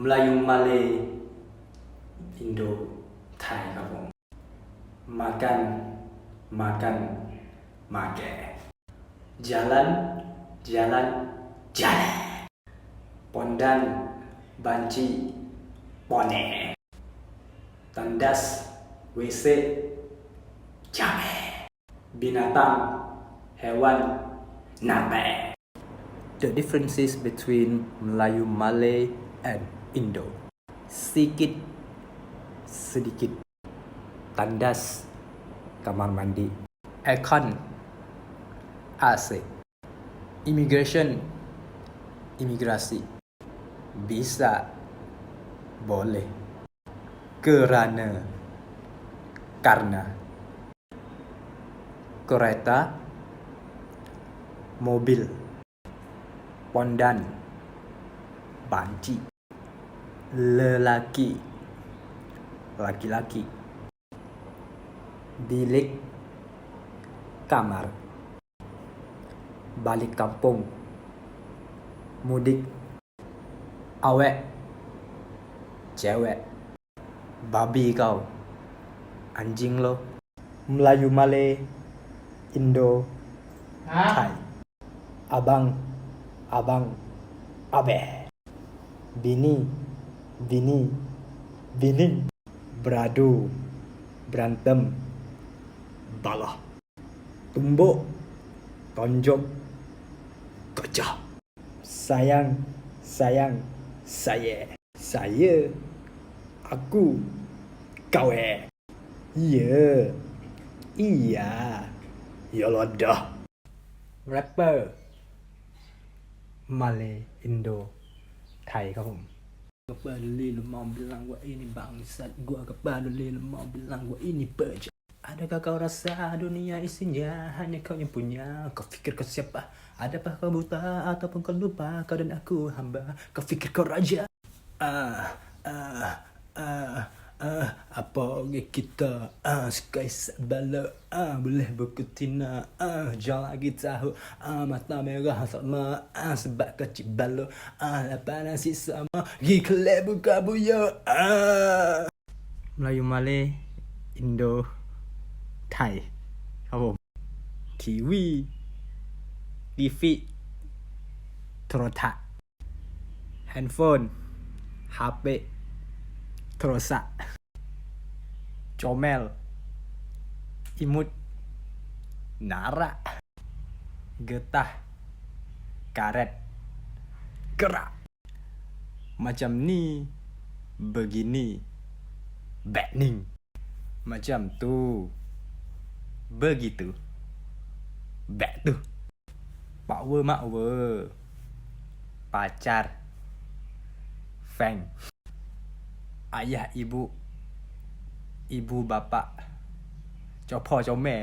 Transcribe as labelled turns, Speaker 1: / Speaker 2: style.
Speaker 1: Melayu Malay Indo Thai ครับผม Makan Makan Makan Jalan Jalan Jalan Pondan Banci Pone Tandas WC Jame Binatang Hewan Nabe The differences between Melayu Malay and Indo. Sikit Sedikit. Tandas Kamar mandi. Aircon AC Immigration Imigrasi. Bisa Boleh. Kerana Karena. Kereta Mobil. Pondan Banci Lelaki. Laki-laki. Bilik Kamar. Balik kampung. Mudik. Awek. Cewek. Babi kau. Anjing lo. Melayu Malay Indo Thai. Abang. Abang. Abe Bini Bini Bini Beradu Berantem Balah Tumbuk Tonjok Gajah Sayang Sayang Saya Saya Aku Kau eh Ya Iya Yalah dah Rapper Malay Indo Thai ครับผม Kepala lemah bilang gua ini bangsat. Gua kepala lemah bilang gua ini bejat Adakah kau rasa dunia isinya hanya kau yang punya? Kau fikir kau siapa? Adakah kau buta ataupun kau lupa? Kau dan aku hamba. Kau fikir kau raja? Ah, ah, ah, ah Apa lagi kita Ah, sukai sabala Ah, boleh buku tina Ah, jangan lagi tahu Ah, mata merah sama Ah, sebab kecil balo Ah, lapan nasi sama Gi kelab buka buya Ah Melayu Malay Indo Thai ครับผมทีวีทีวีโทรทัศน์แฮนด์โฟนฮาเปโทรศัพท์ comel, imut, nara, getah, karet, gerak, macam ni, begini, batning, macam tu, begitu, bat tu, power power, pacar, feng, ayah ibu, อิบูบาปะ เจ้าพ่อเจ้าแม่